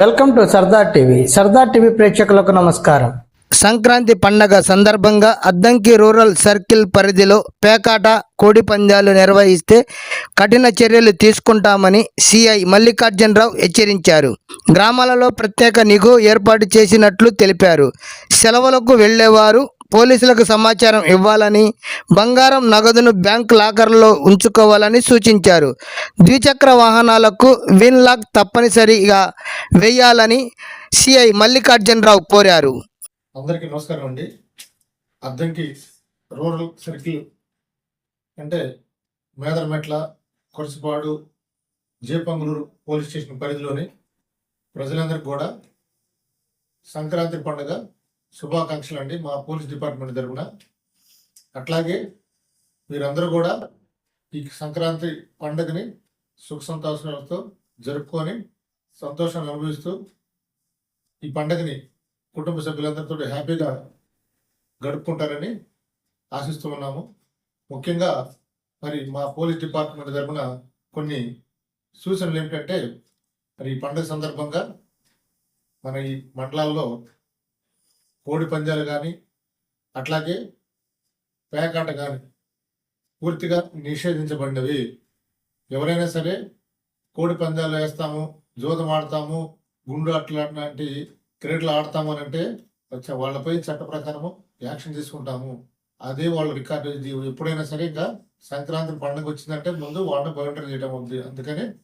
Welcome to Sardar TV. Sardar TV ప్రేక్షకులకు నమస్కారం. సంక్రాంతి పండగ సందర్భంగా అద్దంకి రూరల్ సర్కిల్ పరిధిలో పేకాట కోడి పందాలు నిర్వహిస్తే కఠిన చర్యలు తీసుకుంటామని సిఐ మల్లికార్జునరావు హెచ్చరించారు. గ్రామాలలో ప్రత్యేక నిఘు ఏర్పాటు చేసినట్లు తెలిపారు. సెలవులకు వెళ్ళేవారు పోలీసులకు సమాచారం ఇవ్వాలని బంగారం నగదును బ్యాంక్ లాకర్లో ఉంచుకోవాలని సూచించారు. ద్విచక్ర వాహనాలకు విన్ లాక్ తప్పనిసరిగా వేయాలని సిఐ మల్లికార్జునరావు కోరారు. అందరికీ నమస్కారం అండి. అద్దంకి రూరల్ సర్కిల్ అంటే మేదరమెట్ల కొరసిపాడు జేపంగులూరు పోలీస్ స్టేషన్ పరిధిలోని ప్రజలందరికీ కూడా సంక్రాంతి పండుగ శుభాకాంక్షలు అండి మా పోలీస్ డిపార్ట్మెంట్ తరఫున. అట్లాగే మీరందరూ కూడా ఈ సంక్రాంతి పండుగని సుఖ సంతోషాలతో జరుపుకొని సంతోషాన్ని అనుభవిస్తూ ఈ పండుగని కుటుంబ సభ్యులందరితో హ్యాపీగా గడుపుకుంటారని ఆశిస్తూ ఉన్నాము. ముఖ్యంగా మరి మా పోలీస్ డిపార్ట్మెంట్ తరఫున కొన్ని సూచనలు ఏమిటంటే మరి ఈ పండుగ సందర్భంగా మన ఈ మండలాల్లో కోడి పందాలు కానీ అట్లాగే పేకాట కానీ పూర్తిగా నిషేధించబడినవి. ఎవరైనా సరే కోడి పందాలు వేస్తాము జోదం ఆడతాము గుండు అట్లాంటి క్రీడలు ఆడతాము అని అంటే వచ్చే- వాళ్ళపై చట్ట ప్రకారము యాక్షన్ తీసుకుంటాము. అదే వాళ్ళ రికార్డు ఎప్పుడైనా సరే ఇంకా సంక్రాంతి పండుగ వచ్చిందంటే ముందు వాళ్ళని వాలంటీర్ చేయడం ఉంది అందుకని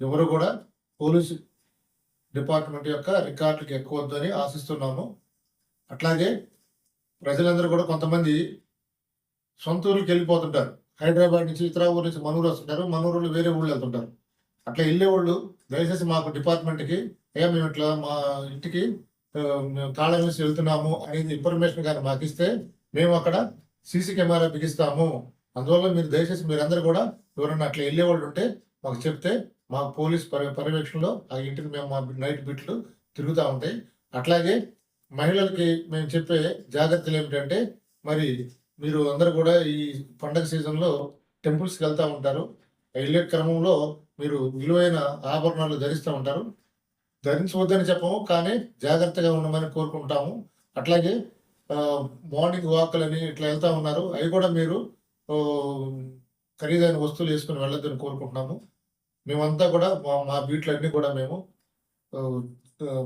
ఎవరు కూడా పోలీసు డిపార్ట్మెంట్ యొక్క రికార్డులకు ఎక్కువ వద్దని ఆశిస్తున్నాము. అట్లాగే ప్రజలందరూ కూడా కొంతమంది సొంత ఊరికి వెళ్ళిపోతుంటారు. హైదరాబాద్ నుంచి ఇతర ఊరు నుంచి మనూరు వస్తుంటారు. మనూరులో వేరే ఊళ్ళు వెళ్తుంటారు. అట్లా వెళ్ళేవాళ్ళు దయచేసి మాకు డిపార్ట్మెంట్కి ఏ మేము ఇట్లా మా ఇంటికి కాళ్ళ నుంచి వెళ్తున్నాము అనేది ఇన్ఫర్మేషన్ కానీ మాకు ఇస్తే మేము అక్కడ సీసీ కెమెరా బిగిస్తాము. అందువల్ల మీరు దయచేసి మీరందరూ కూడా ఎవరైనా అట్లా వెళ్ళేవాళ్ళు ఉంటే మాకు చెప్తే మా పోలీస్ పర్యవేక్షణలో ఆ ఇంటికి మేము మా నైట్ బిట్లు తిరుగుతూ ఉంటాయి. అట్లాగే మహిళలకి మేము చెప్పే జాగ్రత్తలు ఏమిటంటే మరి మీరు అందరూ కూడా ఈ పండగ సీజన్లో టెంపుల్స్కి వెళ్తూ ఉంటారు. వెళ్ళే క్రమంలో మీరు విలువైన ఆభరణాలు ధరిస్తూ ఉంటారు. ధరించవద్దని చెప్పము కానీ జాగ్రత్తగా ఉండమని కోరుకుంటాము. అట్లాగే ఆ, మార్నింగ్ వాకులని ఇట్లా వెళ్తూ ఉన్నారు. అవి కూడా మీరు ఖరీదైన వస్తువులు వేసుకుని వెళ్ళొద్దని కోరుకుంటున్నాము. మేమంతా కూడా మా మా బీట్లన్నీ కూడా మేము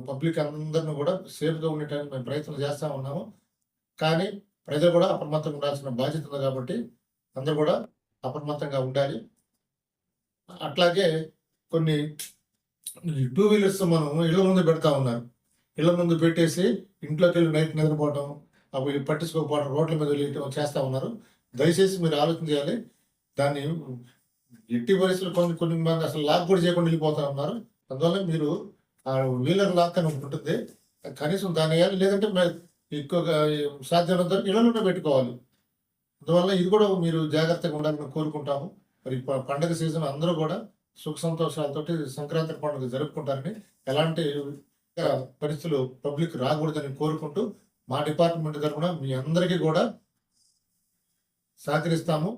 పబ్లిక్ అందరిని కూడా సేఫ్గా ఉండేటానికి మేము ప్రయత్నం చేస్తూ ఉన్నాము. కానీ ప్రజలు కూడా అప్రమత్తంగా ఉండాల్సిన బాధ్యత ఉంది కాబట్టి అందరూ కూడా అప్రమత్తంగా ఉండాలి. అట్లాగే కొన్ని టూ వీలర్స్ మనం ఇళ్ళ ముందు పెడతా ఉన్నారు. ఇళ్ళ ముందు పెట్టేసి ఇంట్లోకి వెళ్ళి నైట్ నిద్రపోవడం అవి పట్టించుకోకపోవడం రోడ్ల మీద వెళ్ళటం చేస్తూ ఉన్నారు. దయచేసి మీరు ఆలోచన చేయాలి. దాన్ని ఎట్టి పరిస్థితులు కొన్ని కొన్ని మంది అసలు లాక్ కూడా చేయకుండా వెళ్ళిపోతా ఉన్నారు. అందువల్ల మీరు వీలర్ లాక్ అని ఒకటి ఉంటుంది కనీసం దాని వేయాలి లేదంటే ఎక్కువగా సాధ్యమైనంత వరకు ఇళ్ళలోనే పెట్టుకోవాలి. అందువల్ల ఇది కూడా మీరు జాగ్రత్తగా ఉండాలని కోరుకుంటాము. మరి ప- పండగ సీజన్ అందరూ కూడా సుఖ సంతోషాలతోటి సంక్రాంతి పండుగ జరుపుకుంటారని ఎలాంటి పరిస్థితులు పబ్లిక్ రాకూడదని కోరుకుంటూ మా డిపార్ట్మెంట్ తరఫున మీ అందరికీ కూడా సహకరిస్తాము.